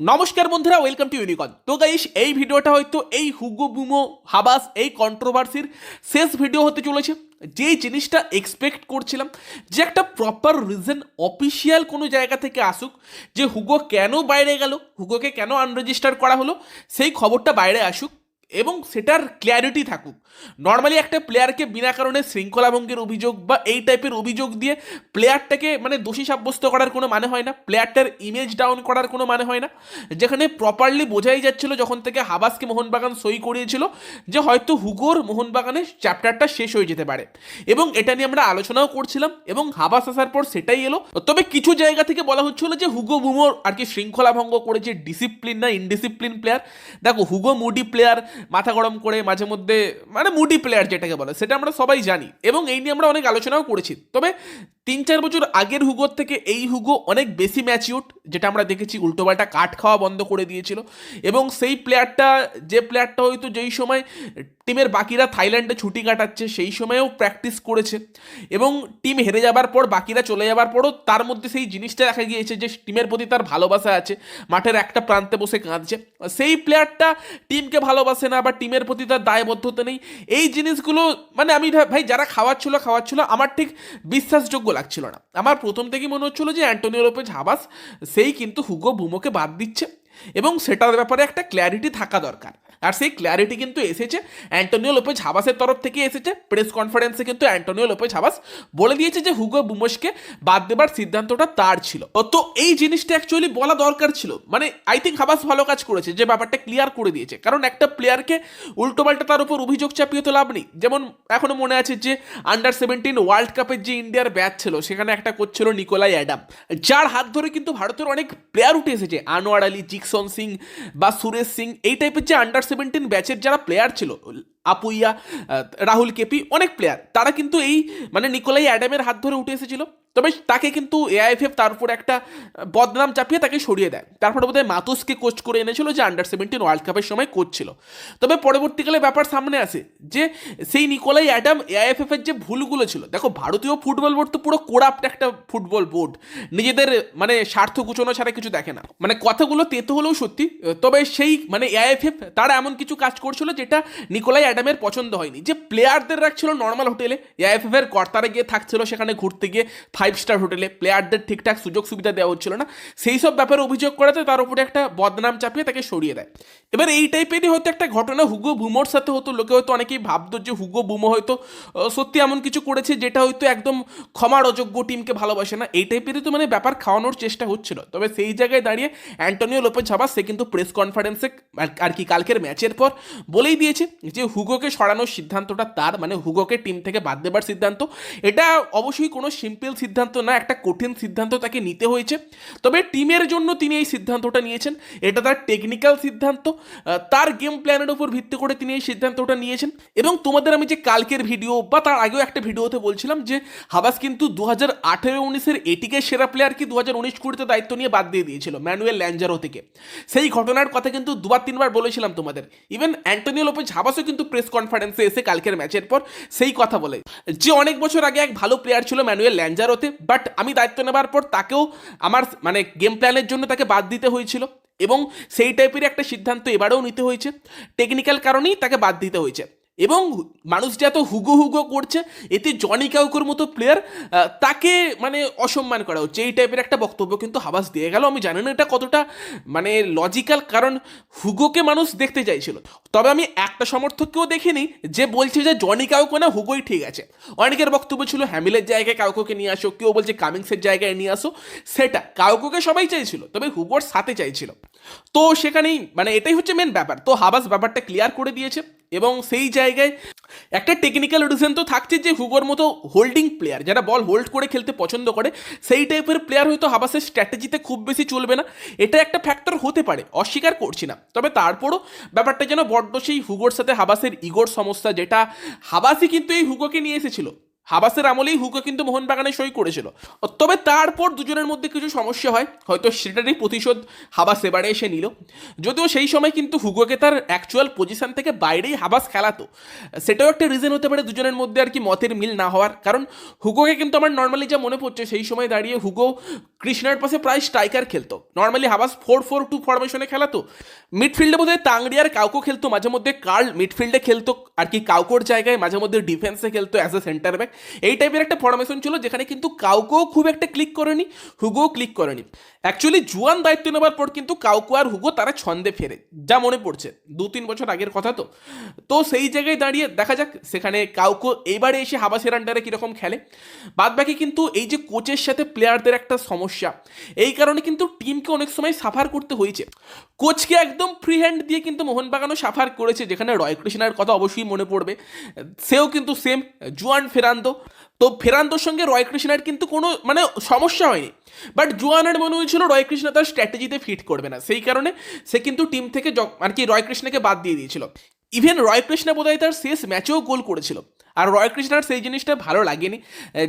নমস্কার বন্ধুরা welcome to ইউনিকন তো গাইস এই ভিডিওটা হয়তো এই হুগো বুমো হাবাস এই কন্ট্রোভার্সির শেষ ভিডিও হতে চলেছে। যে জিনিসটা এক্সপেক্ট করছিলাম যে একটা প্রপার রিজন অফিসিয়াল কোনো জায়গা থেকে আসুক যে হুগো কেন বাইরে গেল হুগোকে কেন আনরেজিস্টার করা হলো, সেই খবরটা বাইরে আসুক। এবং সেটার ক্ল্যারিটি থাকুক। নর্মালি একটা প্লেয়ারকে বিনা কারণে শৃঙ্খলাভঙ্গের অভিযোগ বা এই টাইপের অভিযোগ দিয়ে প্লেয়ারটাকে মানে দোষী সাব্যস্ত করার কোনো মানে হয় না। প্লেয়ারটার ইমেজ ডাউন করার কোনো মানে হয় না। যেখানে প্রপারলি বোঝাই যাচ্ছিল যখন থেকে হাবাসকে মোহনবাগান সই করিয়েছিল যে হয়তো হুগোর মোহনবাগানের চ্যাপ্টারটা শেষ হয়ে যেতে পারে। এবং এটা নিয়ে আমরা আলোচনাও করছিলাম এবং হাবাস আসার পর সেটাই এলো। তবে কিছু জায়গা থেকে বলা হচ্ছিল যে হুগো বুমোর আর কি শৃঙ্খলা ভঙ্গ করেছে ডিসিপ্লিন না ইনডিসিপ্লিন প্লেয়ার দেখো, হুগো মুডি প্লেয়ার মাথা গরম করে মাঝে মধ্যে মানে মুডি প্লেয়ার যেটাকে বলে, সেটা আমরা সবাই জানি। এবং এই নিয়ে আমরা অনেক আলোচনাও করেছি। তবে তিন চার বছর আগের হুগোর থেকে এই হুগো অনেক বেশি ম্যাচিউড যেটা আমরা দেখেছি উল্টোপাল্টা কাঠ খাওয়া বন্ধ করে দিয়েছিল। এবং সেই প্লেয়ারটা যে প্লেয়ারটা হয়তো যেই সময় টিমের বাকিরা থাইল্যান্ডে ছুটি কাটাচ্ছে, সেই সময়েও প্র্যাকটিস করেছে। এবং টিম হেরে যাবার পর, বাকিরা চলে যাবার পরও তার মধ্যে সেই জিনিসটা দেখা গিয়েছে যে টিমের প্রতি তার ভালোবাসা আছে, মাঠের একটা প্রান্তে বসে কাঁদছে। সেই প্লেয়ারটা টিমকে ভালোবাসে না বা টিমের প্রতি তার দায়বদ্ধতা নেই, এই জিনিসগুলো মানে আমি ভাই যারা খাওয়াচ্ছিল খাওয়াচ্ছিল, আমার ঠিক বিশ্বাসযোগ্য লাগছিল না। আমার প্রথম থেকেই মনে হচ্ছিল যে অ্যান্টোনিও লোপেজ হাবাস সেই কিন্তু হুগো বুমোকে বাদ দিচ্ছে এবং সেটার ব্যাপারে একটা ক্ল্যারিটি থাকা দরকার। আর সেই ক্ল্যারিটি কিন্তু এসেছে। অ্যান্টোনিও লোপেজ হাবাসের তরফ থেকে এসেছে। প্রেস কনফারেন্সে কিন্তু অ্যান্টোনিও লোপেজ হাবাস বলে দিয়েছে যে হুগো বুমোসকে বাদ দেবার সিদ্ধান্তটা তার ছিল। তো এই জিনিসটা অ্যাকচুয়ালি বলা দরকার ছিল। মানে আই থিঙ্ক হাবাস ভালো কাজ করেছে যে ব্যাপারটা ক্লিয়ার করে দিয়েছে। কারণ একটা প্লেয়ারকে উল্টোপাল্টা তার উপর অভিযোগ চাপিয়ে তো লাভ নেই। যেমন এখনও মনে আছে যে আন্ডার সেভেন্টিন ওয়ার্ল্ড কাপের যে ইন্ডিয়ার ব্যাচ ছিল, সেখানে একটা করছিল নিকোলাই অ্যাডাম যার হাত ধরে কিন্তু ভারতের অনেক প্লেয়ার উঠে এসেছে। আনোয়ার আলী, জিকসন সিং বা সুরেশ সিং, এই টাইপের যে আন্ডার সেভেন্টিন ব্যাচের যারা প্লেয়ার ছিল, আপুইয়া রাহুল, কেপি, অনেক প্লেয়ার তারা কিন্তু এই মানে নিকোলাই অ্যাডামের হাত ধরে উঠে এসেছিল। তবে তাকে কিন্তু এআইএফএফ তার উপর একটা বদনাম চাপিয়ে তাকে সরিয়ে দেয়। তারপরে বোধহয় মাতুসকে কোচ করে এনেছিল, যে আন্ডার সেভেন্টিন ওয়ার্ল্ড কাপের সময় কোচ ছিল। তবে পরবর্তীকালে ব্যাপার সামনে আসে, যে সেই নিকোলাই অ্যাডাম এআইএফএফ এর যে ভুলগুলো ছিল, দেখো ভারতীয় ফুটবল বোর্ড তো পুরো কোরাপ্ট একটা ফুটবল বোর্ড নিজেদের মানে স্বার্থ কুচনো ছাড়া কিছু দেখে না। মানে কথাগুলো তেতো হলেও সত্যি, তবে সেই মানে এআইএফএফ তারা এমন কিছু কাজ করছিল, যেটা নিকোলাই অ্যাডামের পছন্দ হয়নি। যে প্লেয়ারদের রাখছিল নর্মাল হোটেলে এআইএফএফ এর কর্তারা গিয়ে থাকছিল সেখানে ঘুরতে গিয়ে ফাইভ স্টার হোটেলে প্লেয়ারদের ঠিকঠাক সুযোগ সুবিধা দেওয়া হচ্ছিল না। সেই সব ব্যাপারে অভিযোগ করাতে তার উপরে একটা বদনাম চাপিয়ে তাকে সরিয়ে দেয়। এবার এই টাইপেরই হয়তো একটা ঘটনা হুগো বুমোর সাথে হতো লোকে হয়তো অনেকেই ভাবতো যে হুগো বুমো হয়তো সত্যি এমন কিছু করেছে যেটা হয়তো একদম ক্ষমার অযোগ্য টিমকে ভালোবাসে না। এই টাইপেরই তো মানে ব্যাপার খাওয়ানোর চেষ্টা হচ্ছিল। তবে সেই জায়গায় দাঁড়িয়ে অ্যান্টনিও লোপেজ হাবাস সে কিন্তু প্রেস কনফারেন্সে আর- কি কালকের ম্যাচের পর বলেই দিয়েছে যে হুগোকে সরানোর সিদ্ধান্তটা তার মানে হুগোকে টিম থেকে বাদ দেবার সিদ্ধান্ত। এটা অবশ্যই কোনো সিম্পল সিদ্ধান্ত না, একটা কঠিন সিদ্ধান্ত তাকে নিতে হয়েছে। তবে টিমের জন্য তিনি এই সিদ্ধান্তটা নিয়েছেন। এটা তার টেকনিক্যাল সিদ্ধান্ত। তার গেম প্ল্যানের উপর ভিত্তি করে তিনি এই সিদ্ধান্তটা নিয়েছেন। এবং তোমাদের আমি যে কালকের ভিডিও বা তার আগেও একটা ভিডিওতে বলছিলাম যে, হাবাস কিন্তু দু হাজার আঠেরো উনিশের এটিকে সেরা প্লেয়ার কি দু হাজার উনিশ কুড়িতে দায়িত্ব নিয়ে বাদ দিয়ে দিয়েছিল, ম্যানুয়েল ল্যাঞ্জারো থেকে। সেই ঘটনার কথা কিন্তু দুবার তিনবার বলেছিলাম তোমাদের। ইভেন অ্যান্টনিও লোপেজ হাবাসও কিন্তু প্রেস কনফারেন্সে এসে কালকের ম্যাচের পর সেই কথা বলে। যে অনেক বছর আগে এক ভালো প্লেয়ার ছিল ম্যানুয়েল ল্যাঞ্জারোতে বাট আমি দায়িত্ব নেবার পর তাকেও আমার মানে গেম প্ল্যানের জন্য তাকে বাদ দিতে হয়েছিল। এবং সেই টাইপের একটা সিদ্ধান্ত এবারেও নিতে হয়েছে। টেকনিক্যাল কারণেই তাকে বাদ দিতে হয়েছে। এবং মানুষ যে এত হুগো হুগো করছে, এতে জনি কাউকুর মতো প্লেয়ার তাকে মানে অসম্মান করা হচ্ছে। এই টাইপের একটা বক্তব্য কিন্তু হাবাস দিয়ে গেল। আমি জানি না এটা কতটা মানে লজিক্যাল কারণ হুগোকে মানুষ দেখতে চাইছিল। তবে আমি একটা সমর্থককেও দেখিনি যে বলছে যে জনি কাউকে না হুগোই ঠিক আছে। অনেকের বক্তব্য ছিল হ্যামিলের জায়গায় কাউকে নিয়ে আসো, কেউ বলছে কামিংসের জায়গায় নিয়ে আসো। সেটা কাউকে সবাই চাইছিল, তবে হুগোর সাথে চাইছিল। তো সেখানেই মানে এটাই হচ্ছে মেন ব্যাপার। তো হাবাস ব্যাপারটা ক্লিয়ার করে দিয়েছে। এবং সেই জায়গায় একটা টেকনিক্যাল রিজন তো থাকছে যে হুগোর মতো হোল্ডিং প্লেয়ার যারা বল হোল্ড করে খেলতে পছন্দ করে, সেই টাইপের প্লেয়ার হয়তো হাবাসের স্ট্র্যাটেজিতে খুব বেশি চলবে না। এটা একটা ফ্যাক্টর হতে পারে, অস্বীকার করছি না। তবে তারপরও ব্যাপারটা যেন বড্ড সেই হুগোর সাথে হাবাসের ইগোর সমস্যা, যেটা হাবাসই কিন্তু এই হুগোকে নিয়ে এসেছিল। হাবাসের আমলেই হুগো কিন্তু মোহনবাগানে সই করেছিল। তবে তারপর দুজনের মধ্যে কিছু সমস্যা হয়, হয়তো সেটারই প্রতিশোধ হাবাস এবারে এসে নিল। যদিও সেই সময় কিন্তু হুগোকে তার অ্যাকচুয়াল পজিশন থেকে বাইরেই হাবাস খেলাতো। সেটাও একটা রিজন হতে পারে দুজনের মধ্যে আর কি মতের মিল না হওয়ার। কারণ হুগোকে কিন্তু আমার নর্মালি যা মনে পড়ছে, সেই সময় দাঁড়িয়ে হুগো কৃষ্ণার পাশে প্রায় স্ট্রাইকার খেলতো। Normally Habas four four two ফরমেশনে খেলাতো। মিডফিল্ডে বোধহয় তাংড়ি আর কাউকো খেলতো, মাঝে মধ্যে কার্ল মিডফিল্ডে খেলতো। আর কি কাউকোর জায়গায় মাঝে মধ্যে ডিফেন্সে খেলতো অ্যাজ এ সেন্টার ব্যাক এই টাইপের একটা ফরমেশন ছিল যেখানে কিন্তু কাউকেও খুব একটা ক্লিক করেনি হুগোও ক্লিক করেনি। অ্যাকচুয়ালি জুয়ান দায়িত্ব নেবার পর কিন্তু কাউকো আর হুগো তারা ছন্দে ফেরে, যা মনে পড়ছে। দু তিন বছর আগের কথা তো। তো সেই জায়গায় দাঁড়িয়ে দেখা যাক, সেখানে কাউকো এইবারে এসে হাবাসের আন্ডারে কীরকম খেলে। বাদ বাকি কিন্তু এই যে কোচের সাথে প্লেয়ারদের একটা সমস্যা, এই কারণে কিন্তু টিমকে অনেক সময় সাফার করতে হয়েছে। কোচকে একদম ফ্রি হ্যান্ড দিয়ে কিন্তু মোহনবাগানও সাফার করেছে, যেখানে রয় কৃষ্ণার কথা অবশ্যই মনে পড়বে। সেও কিন্তু সেম জুয়ান ফেরান্দো তো ফেরান্দোর সঙ্গে রয় কৃষ্ণার কিন্তু কোনো মানে সমস্যা হয়নি। বাট জুয়ানের মনে হয়েছিল রয় কৃষ্ণ তার স্ট্র্যাটেজিতে ফিট করবে না। সেই কারণে সে কিন্তু টিম থেকে আর কি রয় কৃষ্ণকে বাদ দিয়ে দিয়েছিল। ইভেন রয় কৃষ্ণা বোধহয় তার শেষ ম্যাচেও গোল করেছিল। আর রয় কৃষ্ণার সেই জিনিসটা ভালো লাগেনি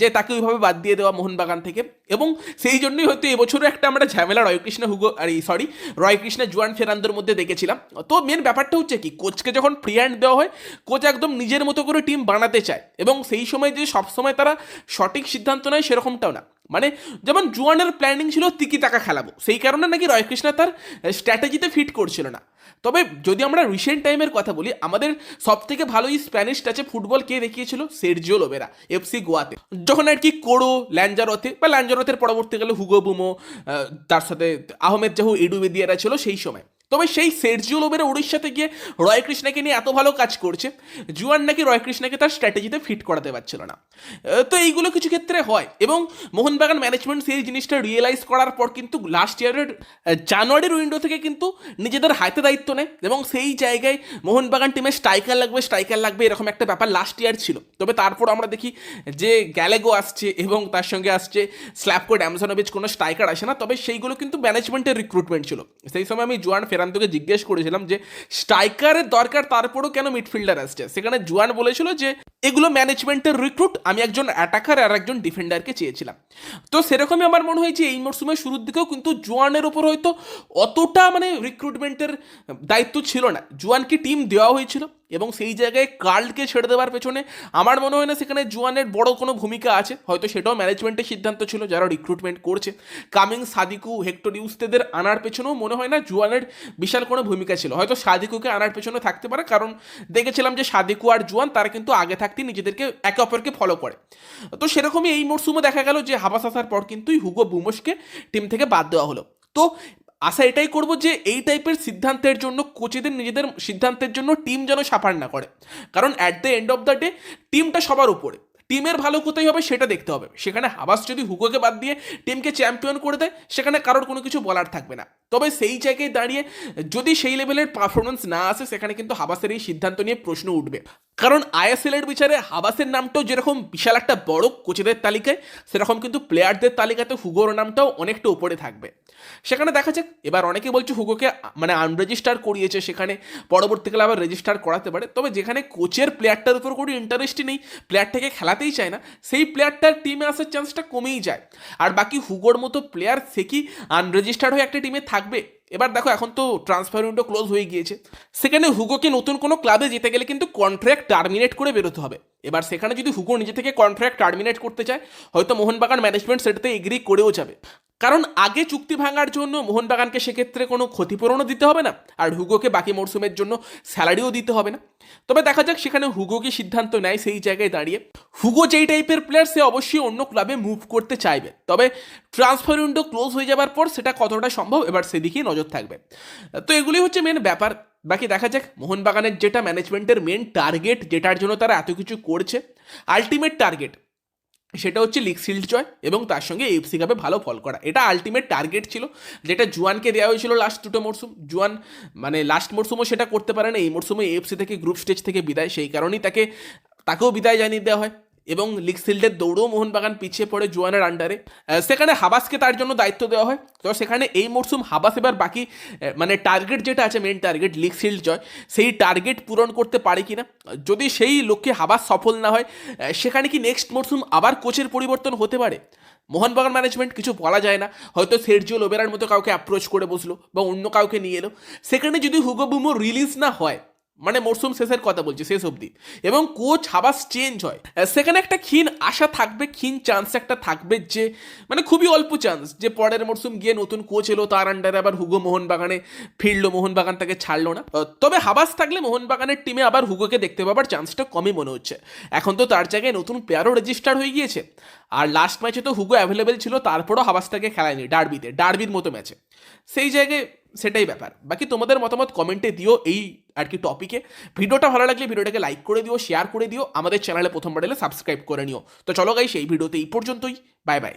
যে তাকে ওইভাবে বাদ দিয়ে দেওয়া মোহনবাগান থেকে। এবং সেই জন্যই হয়তো এবছরও একটা আমরা ঝামেলা রয় কৃষ্ণ, হুগো, আর সরি রয় কৃষ্ণ, জুয়ান ফেরান্দোর মধ্যে দেখেছিলাম। তো মেন ব্যাপারটা হচ্ছে কি, কোচকে যখন ফ্রি হ্যান্ড দেওয়া হয়, কোচ একদম নিজের মতো করে টিম বানাতে চায়। এবং সেই সময় যে সবসময় তারা সঠিক সিদ্ধান্ত নেয় সেরকমটাও না। মানে যেমন জুয়ানের প্ল্যানিং ছিল তিকি টাকা খেলাবো, সেই কারণে নাকি রয় রয়কৃষ্ণ তার স্ট্র্যাটেজিতে ফিট করছিল না। তবে যদি আমরা রিসেন্ট টাইমের কথা বলি, আমাদের সব থেকে ভালোই স্প্যানিশ টাচে ফুটবল কে দেখিয়েছিল সেরজিও লোবেরা, এফসি গোয়াতে। যখন আর কি কোড়ো ল্যাঞ্জারথে, বা ল্যাঞ্জারথের পরবর্তীকালে হুগো বুমো তার সাথে আহমেদ জাহু এডুবেদিয়ারা ছিল সেই সময়। তবে সেই সেরজিও লোবেরা উড়িষ্যাতে গিয়ে রয় কৃষ্ণাকে নিয়ে এত ভালো কাজ করছে, জুয়ান নাকি রয় কৃষ্ণাকে তার স্ট্র্যাটেজিতে ফিট করাতে পারছিল না। তো এইগুলো কিছু ক্ষেত্রে হয় এবং মোহনবাগান ম্যানেজমেন্ট সেই জিনিসটা রিয়েলাইজ করার পর কিন্তু লাস্ট ইয়ারের জানুয়ারির উইন্ডো থেকে কিন্তু নিজেদের হাতে দায়িত্ব নেয় এবং সেই জায়গায় মোহনবাগান টিমে স্ট্রাইকার লাগবে স্ট্রাইকার লাগবে এরকম একটা ব্যাপার লাস্ট ইয়ার ছিল। তবে তারপর আমরা দেখি যে গ্যালেগো আসছে এবং তার সঙ্গে আসছে স্ল্যাপকো ড্যামসনোভিচ কোনো স্ট্রাইকার আসে না। তবে সেইগুলো কিন্তু ম্যানেজমেন্টের রিক্রুটমেন্ট ছিল। সেই সময় আমি জোয়ান জুয়ান ফেরান্তকে জিজ্ঞেস করেছিলাম যে, স্ট্রাইকারের দরকার, তারপরেও কেন মিডফিল্ডার আসছে? সেখানে জুয়ান বলেছিল যে, এগুলো ম্যানেজমেন্টের রিক্রুট আমি একজন অ্যাটাকার আর একজন ডিফেন্ডারকে চেয়েছিলাম। তো সেরকমই আমার মনে হয়েছে এই মরশুমের শুরুর দিকেও, কিন্তু জুয়ানের ওপর হয়তো অতটা মানে রিক্রুটমেন্টের দায়িত্ব ছিল না। জুয়ানকে টিম দেওয়া হয়েছিল। এবং সেই জায়গায় কার্লকে ছেড়ে দেওয়ার পেছনে আমার মনে হয় না সেখানে জুয়ানের বড় কোনো ভূমিকা আছে। হয়তো সেটাও ম্যানেজমেন্টের সিদ্ধান্ত ছিল, যারা রিক্রুটমেন্ট করছে। কামিং, সাদিকু, হেক্টর ইউস্তেদের আনার পেছনেও মনে হয় না জুয়ানের বিশাল কোনো ভূমিকা ছিল। হয়তো সাদিকুকে আনার পেছনে থাকতে পারে, কারণ দেখেছিলাম যে সাদিকু আর জুয়ান, তারা কিন্তু আগে থাকতেই নিজেদেরকে একে অপরকে ফলো করে। তো সেরকমই এই মরশুমে দেখা গেল যে হাবাস আসার পর কিন্তু হুগো বুমোসকে টিম থেকে বাদ দেওয়া হলো। তো আশা এটাই করব যে এই টাইপের সিদ্ধান্তের জন্য, কোচেদের নিজেদের সিদ্ধান্তের জন্য টিম যেন সাফার না করে। কারণ at the end of the day টিমটা সবার উপরে। টিমের ভালো কোথায় হবে সেটা দেখতে হবে। সেখানে হাবাস যদি হুগোকে বাদ দিয়ে টিমকে চ্যাম্পিয়ন করে দেয়, সেখানে কারোর কোনো কিছু বলার থাকবে না। তবে সেই জায়গায় দাঁড়িয়ে যদি সেই লেভেলের পারফরমেন্স না আসে, সেখানে কিন্তু হাবাসের এই সিদ্ধান্ত নিয়ে প্রশ্ন উঠবে। কারণ আইএসএল এর বিচারে হাবাসের নামটাও যেরকম বিশাল একটা বড় কোচেদের তালিকায়, সেরকম কিন্তু প্লেয়ারদের তালিকাতে হুগোর নামটাও অনেকটা উপরে থাকবে। সেখানে দেখা যাক, এবার অনেকে বলছে হুগোকে মানে আনরেজিস্টার করিয়েছে, সেখানে পরবর্তীকালে আবার রেজিস্টার করাতে পারে। তবে যেখানে কোচের প্লেয়ারটার উপর কোনো ইন্টারেস্টই নেই প্লেয়ারটাকে খেলাতেই চায় না, সেই প্লেয়ারটার টিমে আসার চান্সটা কমেই যায়। আর বাকি হুগোর মতো প্লেয়ার সে কি আনরেজিস্টার্ড হয়ে একটা টিমে থাকবে। এবার দেখো, এখন তো ট্রান্সফার উইন্ডো ক্লোজ হয়ে গিয়েছে। সেখানে হুগোকে নতুন কোনো ক্লাবে যেতে গেলে কিন্তু কন্ট্রাক্ট টার্মিনেট করে বেরোতে হবে। এবার সেখানে যদি হুগো নিজে থেকে কন্ট্রাক্ট টার্মিনেট করতে চায়, হয়তো মোহনবাগান ম্যানেজমেন্ট সেটাতে এগ্রি করেও যাবে। কারণ আগে চুক্তি ভাঙার জন্য মোহনবাগানকে সেক্ষেত্রে কোনো ক্ষতিপূরণও দিতে হবে না, আর হুগোকে বাকি মরশুমের জন্য স্যালারিও দিতে হবে না। তবে দেখা যাক, সেখানে হুগো কি সিদ্ধান্ত নেয় সেই জায়গায় দাঁড়িয়ে। হুগো যেই টাইপের প্লেয়ার সে অবশ্যই অন্য ক্লাবে মুভ করতে চাইবে। তবে ট্রান্সফার উইন্ডো ক্লোজ হয়ে যাবার পর সেটা কতটা সম্ভব, এবার সেদিকেই নজর থাকবে। তো এগুলি হচ্ছে মেন ব্যাপার। বাকি দেখা যাক, মোহনবাগানের যেটা ম্যানেজমেন্টের মেন টার্গেট যেটার জন্য তারা এত কিছু করছে আলটিমেট টার্গেট সেটা হচ্ছে লিগ সিল্ড জয় এবং তার সঙ্গে এফসি কাপে ভালো ফল করা। এটা আলটিমেট টার্গেট ছিল। যেটা জুয়ানকে দেওয়া হয়েছিল লাস্ট দুটো মরশুম জুয়ান মানে লাস্ট মরশুমও সেটা করতে পারে না। এই মরশুমে এফসি থেকে গ্রুপ স্টেজ থেকে বিদায়। সেই কারণেই তাকে তাকেও বিদায় জানিয়ে দেওয়া হয়। এবং লিগ সিল্ডের দৌড়েও মোহনবাগান পিছিয়ে পড়ে জোয়ানের আন্ডারে। সেখানে হাবাসকে তার জন্য দায়িত্ব দেওয়া হয়। তো সেখানে এই মরশুম হাবাস এবার বাকি মানে টার্গেট যেটা আছে মেন টার্গেট লিগ শিল্ড জয়, সেই টার্গেট পূরণ করতে পারে কিনা? যদি সেই লক্ষ্যে হাবাস সফল না হয় সেখানে কি নেক্সট মরশুম আবার কোচের পরিবর্তন হতে পারে? মোহনবাগান ম্যানেজমেন্ট কিছু বলা যায় না। হয়তো সেরজিও লোবেরার মতো কাউকে অ্যাপ্রোচ করে বসল বা অন্য কাউকে নিয়ে এলো। সেখানে যদি হুগো বুমো রিলিজ না হয় মানে মরশুম শেষের কথা বলছি, শেষ অবধি। এবং কোচ হাবাস চেঞ্জ হয়। সেখানে একটা ক্ষীণ আশা থাকবে, ক্ষীণ চান্স একটা থাকবে যে মানে খুবই অল্প চান্স যে পরের মরশুম গিয়ে নতুন কোচ এলো, তার আন্ডারে আবার হুগো মোহনবাগানে ফিরলো, মোহনবাগান তাকে ছাড়লো না। তবে হাবাস থাকলে মোহনবাগানের টিমে আবার হুগোকে দেখতে পাবার চান্সটা কমই মনে হচ্ছে। এখন তো তার জায়গায় নতুন প্লেয়ারও রেজিস্টার হয়ে গিয়েছে। আর লাস্ট ম্যাচে তো হুগো অ্যাভেলেবেল ছিল, তারপরও হাবাস তাকে খেলায়নি ডার্বিতে ডার্বির মতো ম্যাচে সেই জায়গায় সেটাই ব্যাপার। বাকি তোমাদের মতামত কমেন্টে দিও এই আর কি টপিকে ভিডিওটা ভালো লাগলে ভিডিওটাকে লাইক করে দিও শেয়ার করে দিও। আমাদের চ্যানেলে প্রথমবার এলে সাবস্ক্রাইব করে নিও। তো চলো গাই সেই ভিডিওতে এই পর্যন্তই। Bye bye